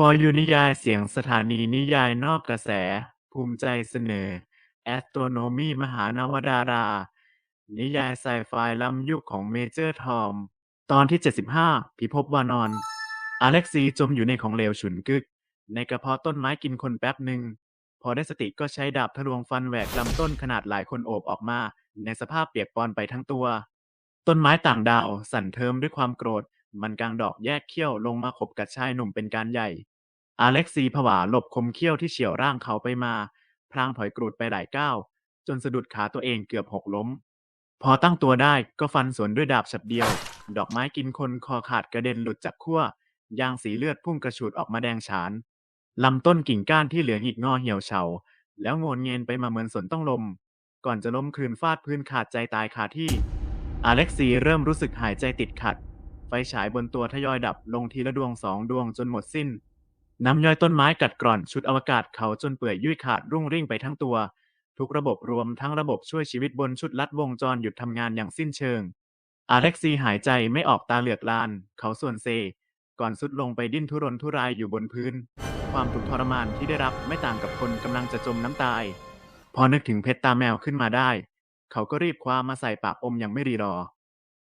For You นิยายเสียงสถานีนิยายนอกกระแส ภูมิใจเสนอ Astronomy มหานวดารา นิยายไซไฟล้ำยุคของเมเจอร์ทอม ตอนที่ 75 พิภพวานอน อเล็กซีจมอยู่ในของเหลวฉุนกึก ในกระเพาะต้นไม้กินคนแป๊บหนึ่ง พอได้สติก็ใช้ดาบทะลวงฟันแหวกลำต้นขนาดหลายคนโอบออกมา ในสภาพเปียกปอนไปทั้งตัว ต้นไม้ต่างดาว สั่นเทิมด้วยความโกรธ มันกลางดอกแยกเขี้ยวลงมาขบกัดชายหนุ่มเป็นการใหญ่ อเล็กซีผวาหลบคมเขี้ยวที่เฉี่ยวร่างเขาไปมา พลางถอยกรูดไปหลายก้าวจนสะดุดขาตัวเองเกือบหกล้ม พอตั้งตัวได้ก็ฟันสวนด้วยดาบฉับเดียว ดอกไม้กินคนคอขาดกระเด็นหลุดจากขั้วยางสีเลือดพุ่งกระฉูดออกมาแดงฉานลำต้นกิ่งก้านที่เหลืองหงิกงอเหี่ยวเฉา แล้วโงนเงินไปมาเหมือนสนต้องลม ก่อนจะล้มคืนฟาดพื้นขาดใจตายคาที่ อเล็กซีเริ่มรู้สึกหายใจติดขัด ไฟฉายบนตัวทยอยดับลงทีละดวงสองดวงจนหมดสิ้น น้ำย่อยต้นไม้กัดกร่อนชุดอวกาศเขาจนเปื่อยยุ่ยขาดรุ่งริ่งไปทั้งตัว ทุกระบบรวมทั้งระบบช่วยชีวิตบนชุดลัดวงจรหยุดทำงานอย่างสิ้นเชิงอเล็กซีหายใจไม่ออกตาเหลือกลาน เขาส่วนเซ ก่อนสุดลงไปดิ้นทุรนทุรายอยู่บนพื้น ความทุกข์ทรมานที่ได้รับไม่ต่างกับคนกำลังจะจมน้ำตาย พอนึกถึงเพชรตาแมวขึ้นมาได้ เขาก็รีบคว้ามาใส่ปากอมอย่างไม่รีรอ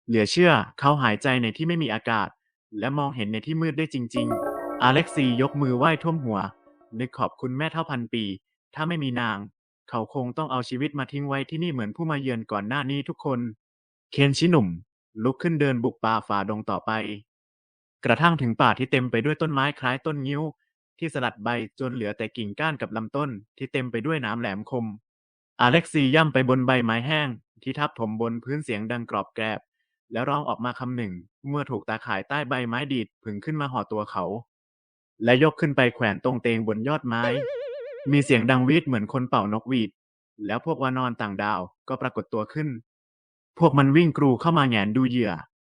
เหลือเชื่อ เขาหายใจในที่ไม่มีอากาศ และมองเห็นในที่มืดได้จริง ๆ อเล็กซียกมือไหว้ท่วมหัว นึกขอบคุณแม่เท่าพันปี ถ้าไม่มีนาง เขาคงต้องเอาชีวิตมาทิ้งไว้ที่นี่เหมือนผู้มาเยือนก่อนหน้านี้ทุกคน เคนชิหนุ่ม ลุกขึ้นเดินบุกป่าฝ่าดงต่อไป กระทั่งถึงป่าที่เต็มไปด้วยต้นไม้คล้ายต้นงิ้ว ที่สลัดใบจนเหลือแต่กิ่งก้านกับลำต้น ที่เต็มไปด้วยน้ำแหลมคม อเล็กซีย่ำไปบนใบไม้แห้ง ที่ทับถมบนพื้นเสียงดังกรอบแกรบ แล้วร้องออกมาคำหนึ่ง เมื่อถูกตาข่ายใต้ใบไม้ดีดผึ่งขึ้นมาห่อตัวเขา และยกขึ้นไปแขวนตรงเตงบนยอดไม้ มีเสียงดังวีดเหมือนคนเป่านกหวีด แล้วพวกวานอนต่างดาวก็ปรากฏตัวขึ้น พวกมันวิ่งกรูเข้ามาแหงนดูเหยื่อ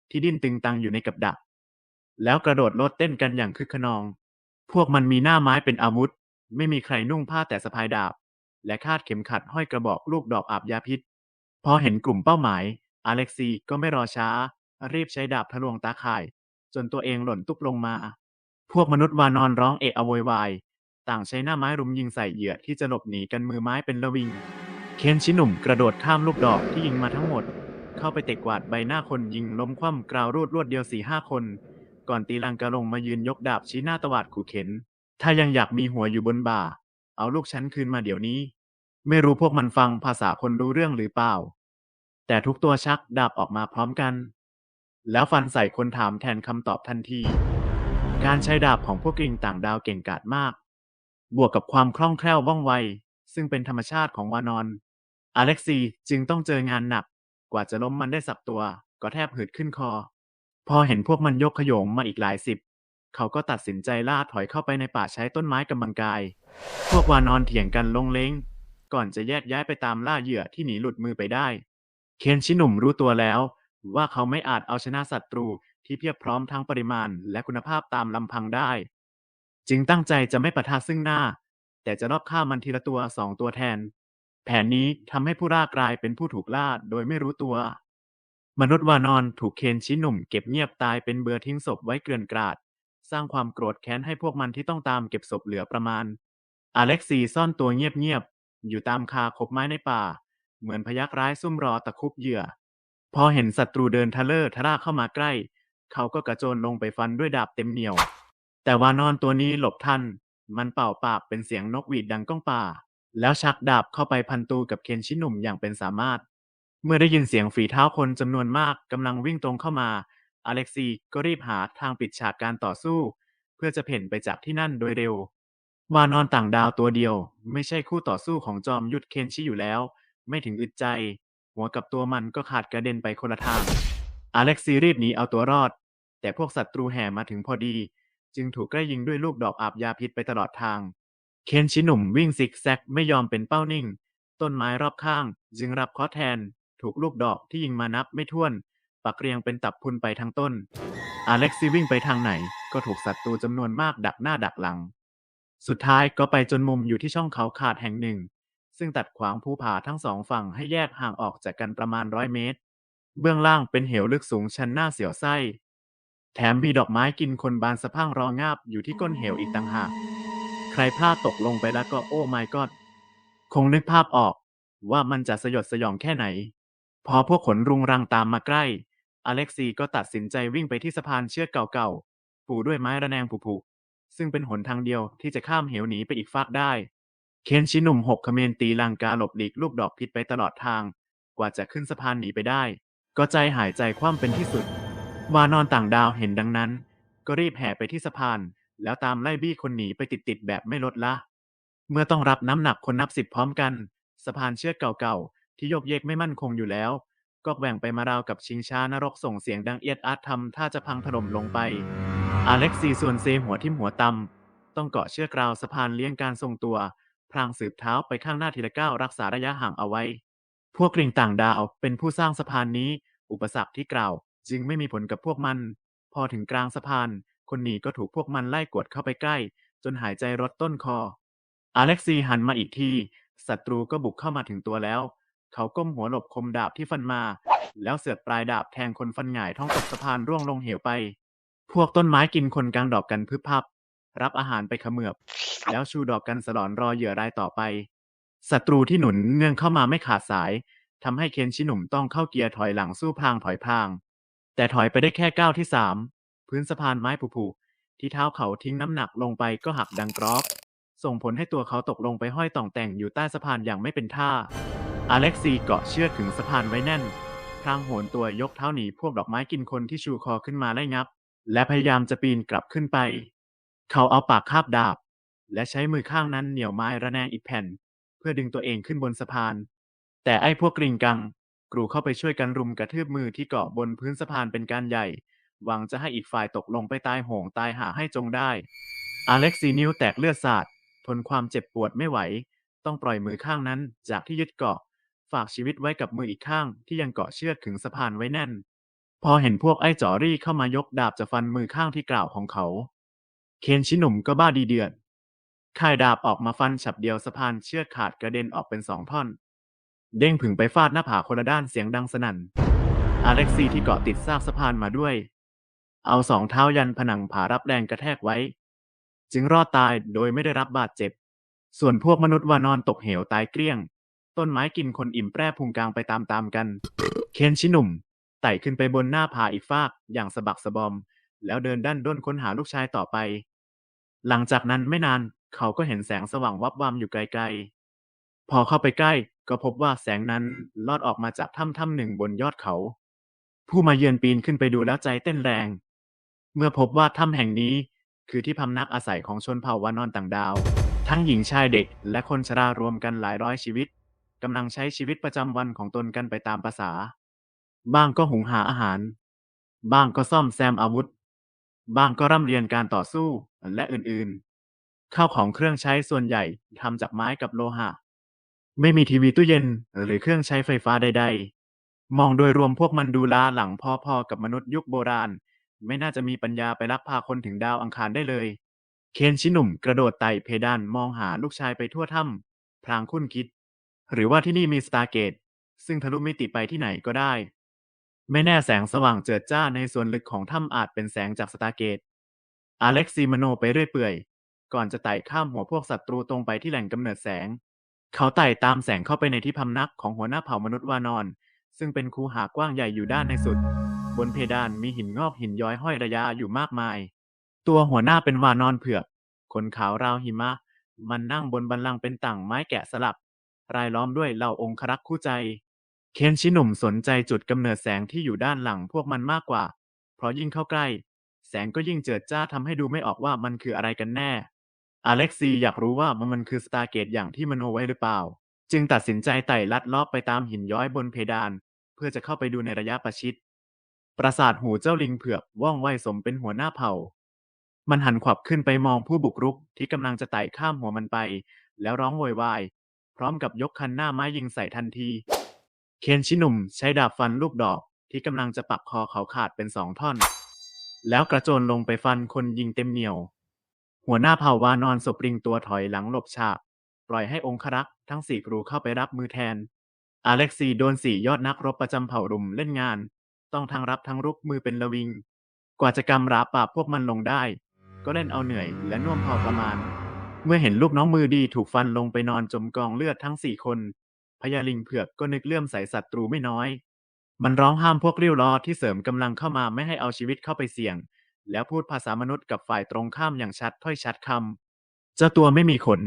ที่ดิ้นตึงตังอยู่ในกับดัก แล้วกระโดดโลดเต้นกันอย่างคึกขนอง พวกมันมีหน้าไม้เป็นอาวุธ ไม่มีใครนุ่งผ้าแต่สะพายดาบ และคาดเข็มขัดห้อยกระบอกลูกดอกอาบยาพิษ พอเห็นกลุ่มเป้าหมาย อเล็กซีก็ไม่รอช้า รีบใช้ดาบทะลวงตาข่าย จนตัวเองหล่นตุบลงมา พวกมนุษย์วานอนร้องเอะอะโวยวาย ต่างใช้หน้าไม้รุมยิงใส่เหยื่อที่จะหลบหนีกันมือไม้เป็นระวิง เคนชิหนุ่มกระโดดข้ามลูกดอกที่ยิงมาทั้งหมด เข้าไปเตะกวาดใบหน้าคนยิงล้มคว่ำกราวรูดรวดเดียวสี่ห้าคน ก่อนตีลังกาลงมายืนยกดาบชี้หน้าตวาดขู่เข็น ถ้ายังอยากมีหัวอยู่บนบ่า เอาลูกฉันคืนมาเดี๋ยวนี้ ไม่รู้พวกมันฟังภาษาคนรู้เรื่องหรือเปล่า แต่ทุกตัวชักดาบออกมาพร้อมกัน แล้วฟันใส่คนถามแทนคำตอบทันที การใช้ดาบของพวกกลิงต่างดาวเก่งกาจมาก บวกกับความคล่องแคล่วว่องไว ซึ่งเป็นธรรมชาติของวานอน อเล็กซีจึงต้องเจองานหนัก กว่าจะล้มมันได้สับตัว ก็แทบหืดขึ้นคอ พอเห็นพวกมันยกขยงมาอีกหลายสิบ เขาก็ตัดสินใจล่าถอยเข้าไปในป่าใช้ต้นไม้กำบังกาย พวกวานอนเถียงกันลงเล้งก่อนจะแยกย้ายไปตามล่าเหยื่อที่หนีหลุดมือไปได้ เคนชิหนุ่มรู้ตัวแล้ว ว่าเขาไม่อาจเอาชนะศัตรูที่เพียบพร้อมทั้งปริมาณและคุณภาพตามลำพังได้ จึงตั้งใจจะไม่ปะทะซึ่งหน้า แต่จะรอบฆ่ามันทีละตัวสองตัวแทน แผนนี้ทำให้ผู้ล่ากลายเป็นผู้ถูกล่าโดยไม่รู้ตัว มนุษย์วานอนถูกเคนชิหนุ่มเก็บเงียบตายเป็นเบือทิ้งศพไว้เกลื่อนกราด สร้างความโกรธแค้นให้พวกมันที่ต้องตามเก็บศพเหลือประมาณ อเล็กซีซ่อนตัวเงียบๆอยู่ตามคาคบไม้ในป่า เหมือนพยักร้ายซุ่มรอตะคุบเหยื่อ พอเห็นศัตรูเดินทะเลอร์ทะล่าเข้ามาใกล้ เขาก็กระโจนลงไปฟันด้วยดาบเต็มเหนียว แต่ว่านอนตัวนี้หลบทัน มันเป่าปากเป็นเสียงนกหวีดดังก้องป่า แล้วชักดาบเข้าไปพันตูกับเคนชิหนุ่มอย่างเป็นสามารถ เมื่อได้ยินเสียงฝีเท้าคนจำนวนมากกำลังวิ่งตรงเข้ามา อเล็กซีก็รีบหาทางปิดฉากการต่อสู้ เพื่อจะเพ่นไปจากที่นั่นโดยเร็ววานอนต่างดาวตัวเดียว ไม่ใช่คู่ต่อสู้ของจอมยุทธเคนชิอยู่แล้ว ไม่ถึงอึดใจ หัวกับตัวมันก็ขาดกระเด็นไปคนละทาง อาเล็กซีรีบหนีเอาตัวรอด แต่พวกศัตรูแห่มาถึงพอดี จึงถูกกล้ยิงด้วยลูกดอกอาบยาพิษไปตลอดทาง เคนชิหนุ่มวิ่งซิกแซกไม่ยอมเป็นเป้านิ่ง ต้นไม้รอบข้าง จึงรับเคราะแทน ถูกลูกดอกที่ยิงมานับไม่ถ้วน ปักเรียงเป็นตับพุนไปทั้งต้น อาเล็กซีวิ่งไปทางไหน ก็ถูกศัตรูจำนวนมากดักหน้าดักหลัง สุดท้ายก็ไปจนมุมอยู่ที่ช่องเขาขาดแห่งหนึ่ง ซึ่งตัดขวางภูผาทั้งสองฝั่งให้แยกห่างออกจากกันประมาณร้อยเมตร เบื้องล่างเป็นเหวลึกสูงชันหน้าเสียวไส้ แถมมีดอกไม้กินคนบานสะพั่งรองาบอยู่ที่ก้นเหวอีกต่างหาก ใครพลาดตกลงไปแล้วก็โอ้ไม่กอดคงนึกภาพออกว่ามันจะสยดสยองแค่ไหน พอพวกขนรุงรังตามมาใกล้ อเล็กซีก็ตัดสินใจวิ่งไปที่สะพานเชือกเก่าๆ ปูด้วยไม้ระแนงผุๆซึ่งเป็นหนทางเดียวที่จะข้ามเหวหนีไปอีกฟากได้ เคนชิหนุ่มหกเขมรตีลังกาหลบหลีกลูกดอกพิษไปตลอดทาง กว่าจะขึ้นสะพานหนีไปได้ ก็ใจหายใจคว่ำเป็นที่สุด วานอนต่างดาวเห็นดังนั้น ก็รีบแห่ไปที่สะพาน แล้วตามไล่บี้คนหนีไปติดๆแบบไม่ลดละ เมื่อต้องรับน้ำหนักคนนับสิบพร้อมกัน สะพานเชือกเก่าๆ ที่โยกเยกไม่มั่นคงอยู่แล้ว ก็แหว่งไปมาราวกับชิงช้านรกส่งเสียงดังเอียดอาร์ทำท่าจะพังถล่มลงไป อเล็กซีส่วนเซหัวทิ่มหัวตำต้องเกาะเชือกราวสะพานเลี้ยงการทรงตัว พลางสืบเท้าไปข้างหน้าทีละก้าวรักษาระยะห่างเอาไว้ พวกกริ่งต่างดาวเป็นผู้สร้างสะพานนี้ อุปสรรคที่กล่าว จึงไม่มีผลกับพวกมัน พอถึงกลางสะพาน คนหนีก็ถูกพวกมันไล่กวดเข้าไปใกล้ จนหายใจรดต้นคอ อเล็กซีหันมาอีกที ศัตรูก็บุกเข้ามาถึงตัวแล้ว เขาก้มหัวหลบคมดาบที่ฟันมา แล้วเสือกปลายดาบแทงคนฟันหงายท้องตกสะพานร่วงลงเหวไป พวกต้นไม้กินคนกลางดอกกันพึบพับ รับอาหารไปขมือบ แล้วชูดอกกันสลอนรอเหยื่อรายต่อไปศัตรูที่หนุนเงื่องเข้ามาไม่ขาดสายทำให้เคนชิหนุ่มต้องเข้าเกียร์ถอยหลังสู้พลางถอยพลาง แต่ถอยไปได้แค่ก้าวที่สามพื้นสะพานไม้ผุๆที่เท้าเขาทิ้งน้ำหนักลงไปก็หักดังกรอบส่งผลให้ตัวเขาตกลงไปห้อยต่องแต่งอยู่ใต้สะพานอย่างไม่เป็นท่า อเล็กซีเกาะเชือกถึงสะพานไว้แน่นพลางโหนตัวยกเท้าหนีพวกดอกไม้กินคนที่ชูคอขึ้นมาไล่งับ และพยายามจะปีนกลับขึ้นไป เขาเอาปากคาบดาบ และใช้มือข้างนั้นเหนี่ยวไม้ระแนงอีกแผ่น เพื่อดึงตัวเองขึ้นบนสะพาน แต่ไอ้พวกกริงกัง กรูเข้าไปช่วยกันรุมกระทืบมือที่เกาะบนพื้นสะพานเป็นการใหญ่ หวังจะให้อีกฝ่ายตกลงไปตายโหงตายหาให้จงได้ อเล็กซีนิวแตกเลือดสาดทนความเจ็บปวดไม่ไหว ต้องปล่อยมือข้างนั้นจากที่ยึดเกาะ ฝากชีวิตไว้กับมืออีกข้างที่ยังเกาะเชือกถึงสะพานไว้แน่น พอเห็นพวกไอ้จอรี่เข้ามายกดาบจะฟันมือข้างที่กล่าวของเขา เคนชิหนุ่มก็บ้าดีเดือด ค่ายดาบออกมาฟันฉับเดียวสะพานเชือกขาดกระเด็นออกเป็นสองท่อน เด้งผึ่งไปฟาดหน้าผาคนละด้านเสียงดังสนั่นอเล็กซีที่เกาะติดซากสะพานมาด้วย เอาสองเท้ายันผนังผารับแรงกระแทกไว้ จึงรอดตายโดยไม่ได้รับบาดเจ็บ ส่วนพวกมนุษย์วานอนตกเหวตายเกลี้ยง ต้นไม้กินคนอิ่มแปร่พุงกลางไปตามๆกัน เคนชิหนุ่มไต่ขึ้นไปบนหน้าผาอีกฟากอย่างสะบักสะบอม แล้วเดินด้านด้นค้นหาลูกชายต่อไป หลังจากนั้นไม่นาน เขาก็เห็นแสงสว่างวับวามอยู่ไกลๆ พอเข้าไปใกล้ก็พบว่าแสงนั้นลอดออกมาจากถ้ำถ้ำหนึ่งบนยอดเขา ผู้มาเยือนปีนขึ้นไปดูแล้วใจเต้นแรง เมื่อพบว่าถ้ำแห่งนี้คือที่พำนักอาศัยของชนเผ่าวานอนต่างดาว ทั้งหญิงชายเด็กและคนชรารวมกันหลายร้อยชีวิตกำลังใช้ชีวิตประจำวันของตนกันไปตามประษา บ้างก็หุงหาอาหาร บ้างก็ซ่อมแซมอาวุธ บ้างก็ร่ำเรียนการต่อสู้และอื่นๆ ข้าวของเครื่องใช้ส่วนใหญ่ทำจากไม้กับโลหะ ไม่มีทีวีตู้เย็นหรือเครื่องใช้ไฟฟ้าใด ๆ มองโดยรวมพวกมันดูล้าหลังพอๆกับมนุษย์ยุคโบราณ ไม่น่าจะมีปัญญาไปลักพาคนถึงดาวอังคารได้เลย เคนชิหนุ่มกระโดดไต่เพดานมองหาลูกชายไปทั่วถ้ำพลางคุ้นคิด หรือว่าที่นี่มีสตาร์เกต ซึ่งทะลุมิติไปที่ไหนก็ได้ ไม่แน่แสงสว่างเจิดจ้าในส่วนลึกของถ้ำอาจเป็นแสงจากสตาร์เกตอเล็กซีมโนไปเรื่อยเปื่อย ก่อนจะไต่ข้ามหัวพวกศัตรูตรงไปที่แหล่งกำเนิดแสง เขาไต่ตามแสงเข้าไปในที่พำนักของหัวหน้าเผ่ามนุษย์วานอน ซึ่งเป็นคูหากว้างใหญ่อยู่ด้านในสุด บนเพดานมีหินงอกหินย้อยห้อยระยะอยู่มากมาย ตัวหัวหน้าเป็นวานอนเผือกขนขาวราวหิมะ มันนั่งบนบันลังเป็นต่างไม้แกะสลัก รายล้อมด้วยเหล่าองครักษ์คู่ใจ เคนชิหนุ่มสนใจจุดกำเนิดแสงที่อยู่ด้านหลังพวกมันมากกว่า เพราะยิ่งเข้าใกล้ แสงก็ยิ่งเจิดจ้าทำให้ดูไม่ออกว่ามันคืออะไรกันแน่ อเล็กซีอยากรู้ว่ามันมันคือสตาร์เกตอย่างที่มโนไว้หรือเปล่า จึงตัดสินใจไต่ลัดลอบไปตามหินย้อยบนเพดาน เพื่อจะเข้าไปดูในระยะประชิด ปราสาทหูเจ้าลิงเผือกว่องไวสมเป็นหัวหน้าเผ่า มันหันขวับขึ้นไปมองผู้บุกรุกที่กำลังจะไต่ข้ามหัวมันไป แล้วร้องโวยวาย พร้อมกับยกคันหน้าไม้ยิงใส่ทันที เคนชิหนุ่มใช้ดาบฟันลูกดอกที่กำลังจะปักคอเขาขาดเป็นสองท่อน แล้วกระโจนลงไปฟันคนยิงเต็มเหนียว หัวหน้าเผ่าวานอนสปริงตัวถอยหลังหลบฉาก ปล่อยให้องครักษ์ทั้งสี่กรูเข้าไปรับมือแทน อาเล็กซีโดนสี่ยอดนักรบประจำเผ่ารุมเล่นงาน ต้องทั้งรับทั้งรุกมือเป็นระวิง กว่าจะกำราปราบพวกมันลงได้ ก็เล่นเอาเหนื่อยและน่วมพอประมาณ เมื่อเห็นลูกน้องมือดีถูกฟันลงไปนอนจมกองเลือดทั้งสี่คนพญาลิงเผือกก็นึกเลื่อมใสศัตรูไม่น้อย มันร้องห้ามพวกริ้วล้อที่เสริมกำลังเข้ามาไม่ให้เอาชีวิตเข้าไปเสี่ยง แล้วพูดภาษามนุษย์กับฝ่ายตรงข้ามอย่างชัดถ้อยชัดคำเจ้าตัวไม่มีขน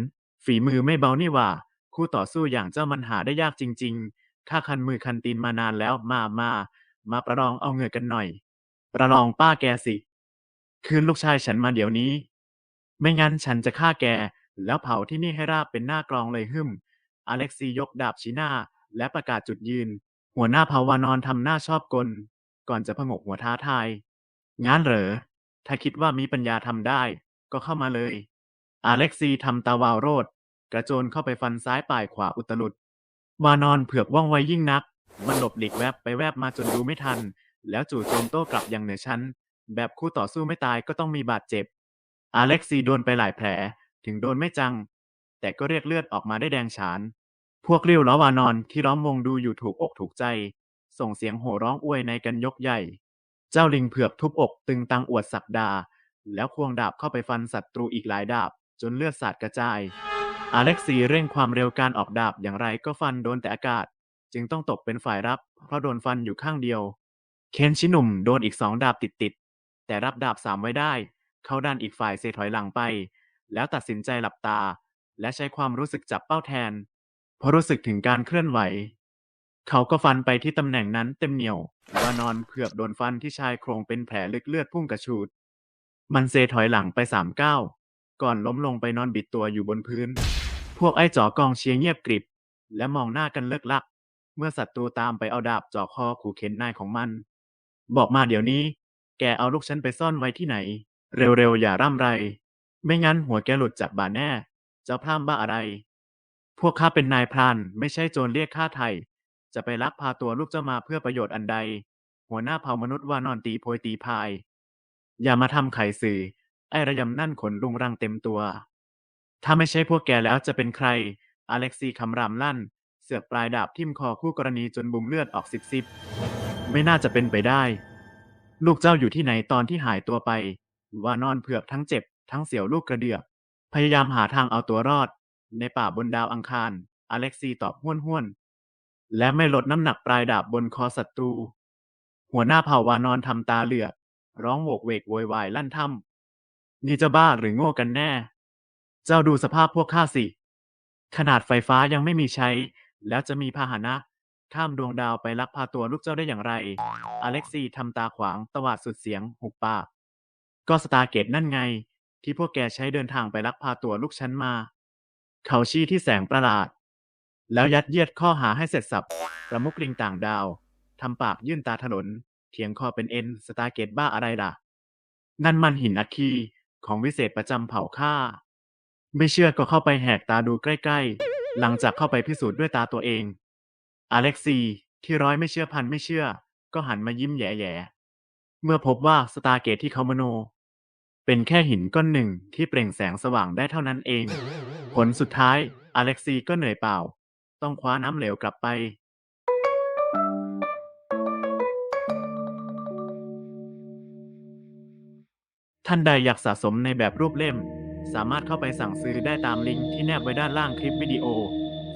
ฝีมือไม่เบานี่ว่า คู่ต่อสู้อย่างเจ้ามันหาได้ยากจริง ๆ ข้าคันมือคันตีนมานานแล้วมามา มาประลองเอาเงือกันหน่อย ประลองป้าแกสิ คืนลูกชายฉันมาเดี๋ยวนี้ ไม่งั้นฉันจะฆ่าแก แล้วเผาที่นี่ให้ราบเป็นหน้ากลองเลยหึมอเล็กซียกดาบชี้หน้า และประกาศจุดยืน หัวหน้าเผ่าวานอนทำหน้าชอบกล ก่อนจะผงกหัวท้าทาย งั้นเหรอ ถ้าคิดว่ามีปัญญาทำได้ ก็เข้ามาเลยอเล็กซีทำตาวาวโรด กระโจนเข้าไปฟันซ้ายป่ายขวาอุตลุด วานอนเผือกว่องไวยิ่งนัก มันหลบหลีกแวบไปแวบมาจนดูไม่ทัน แล้วจู่โจมโต้กลับอย่างเหนือชั้น แบบคู่ต่อสู้ไม่ตายก็ต้องมีบาดเจ็บอเล็กซีโดนไปหลายแผล ถึงโดนไม่จัง แต่ก็เรียกเลือดออกมาได้แดงฉาน พวกเรียวล้อวานอนที่ล้อมวงดูอยู่ถูกอกถูกใจ ส่งเสียงโห่ร้องอวยในกันยกใหญ่ เจ้าลิงเผือกทุบอกตึงตังอวดศักดา แล้วควงดาบเข้าไปฟันศัตรูอีกหลายดาบ จนเลือดสาดกระจาย อเล็กซีเร่งความเร็วการออกดาบอย่างไรก็ฟันโดนแต่อากาศ จึงต้องตกเป็นฝ่ายรับ เพราะโดนฟันอยู่ข้างเดียว เคนชิหนุ่มโดนอีกสองดาบติดๆแต่รับดาบสามไว้ได้ เขาดันอีกฝ่ายเซถอยหลังไป แล้วตัดสินใจหลับตา และใช้ความรู้สึกจับเป้าแทนเพราะรู้สึกถึงการเคลื่อนไหว เขาก็ฟันไปที่ตำแหน่งนั้นเต็มเหนียวว่านอนเผือกโดนฟันที่ชายโครงเป็นแผลลึกเลือดพุ่งกระชูด มันเซถอยหลังไปสามก้าวก่อนล้มลงไปนอนบิดตัวอยู่บนพื้น พวกไอ้จ๋อกองเชียร์เงียบกริบ และมองหน้ากันเลิกลัก เมื่อศัตรูตามไปเอาดาบจ่อคอขู่เข็นนายของมัน บอกมาเดี๋ยวนี้ แกเอาลูกฉันไปซ่อนไว้ที่ไหน เร็วๆอย่าร่ำไร ไม่งั้นหัวแกหลุดจากบ่าแน่ เจ้าพร่ำบ้าอะไร พวกข้าเป็นนายพรานไม่ใช่โจรเรียกค่าไถ่ จะไปลักพาตัวลูกเจ้ามาเพื่อประโยชน์อันใด หัวหน้าเผ่ามนุษย์ว่านอนตีโพยตีพาย อย่ามาทำไข่สื่อ ไอ้ระยำนั่นขนรุงรังเต็มตัว ถ้าไม่ใช่พวกแกแล้วจะเป็นใคร อเล็กซีคำรามลั่น เสือกปลายดาบทิ่มคอคู่กรณีจนบุมเลือดออกซิบซิบไม่น่าจะเป็นไปได้ ลูกเจ้าอยู่ที่ไหนตอนที่หายตัวไป ว่านอนเผือกทั้งเจ็บ ทั้งเสียวลูกกระเดือก พยายามหาทางเอาตัวรอด ในป่าบนดาวอังคาร อเล็กซีตอบห้วนห้วน และไม่ลดน้ำหนักปลายดาบบนคอศัตรู หัวหน้าเผ่าวานอนทำตาเหลือก ร้องโวกเวกโวยวายลั่นถ้ำนี่จะบ้าหรือโง่กันแน่ เจ้าดูสภาพพวกข้าสิ ขนาดไฟฟ้ายังไม่มีใช้ แล้วจะมีพาหนะข้ามดวงดาวไปลักพาตัวลูกเจ้าได้อย่างไร อเล็กซีทำตาขวางตวาดสุดเสียงหุบปาก ก็สตาร์เกตนั่นไง ที่พวกแกใช้เดินทางไปลักพาตัวลูกฉันมา เขาชี้ที่แสงประหลาด แล้วยัดเยียดข้อหาให้เสร็จสับประมุกลิงต่างดาวทำปากยื่นตาถนน เถียงคอเป็นเอ็นสตาร์เกตบ้าอะไรล่ะ นั่นมันหินอัคคีของวิเศษประจำเผ่าข้าไม่เชื่อก็เข้าไปแหกตาดูใกล้ๆ หลังจากเข้าไปพิสูจน์ด้วยตาตัวเอง อเล็กซีที่ร้อยไม่เชื่อพันไม่เชื่อ ก็หันมายิ้มแย่ๆ เมื่อพบว่าสตาร์เกตที่เขามโน เป็นแค่หินก้อนหนึ่งที่เปล่งแสงสว่างได้เท่านั้นเอง ผลสุดท้ายอเล็กซีก็เหนื่อยเปล่า ต้องคว้าน้ำเหลวกลับไป ท่านใดอยากสะสมในแบบรูปเล่ม สามารถเข้าไปสั่งซื้อได้ตามลิงก์ที่แนบไว้ด้านล่างคลิปวิดีโอ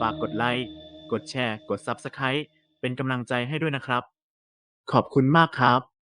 ฝากกดไลค์ กดแชร์ กด Subscribe เป็นกำลังใจให้ด้วยนะครับ ขอบคุณมากครับ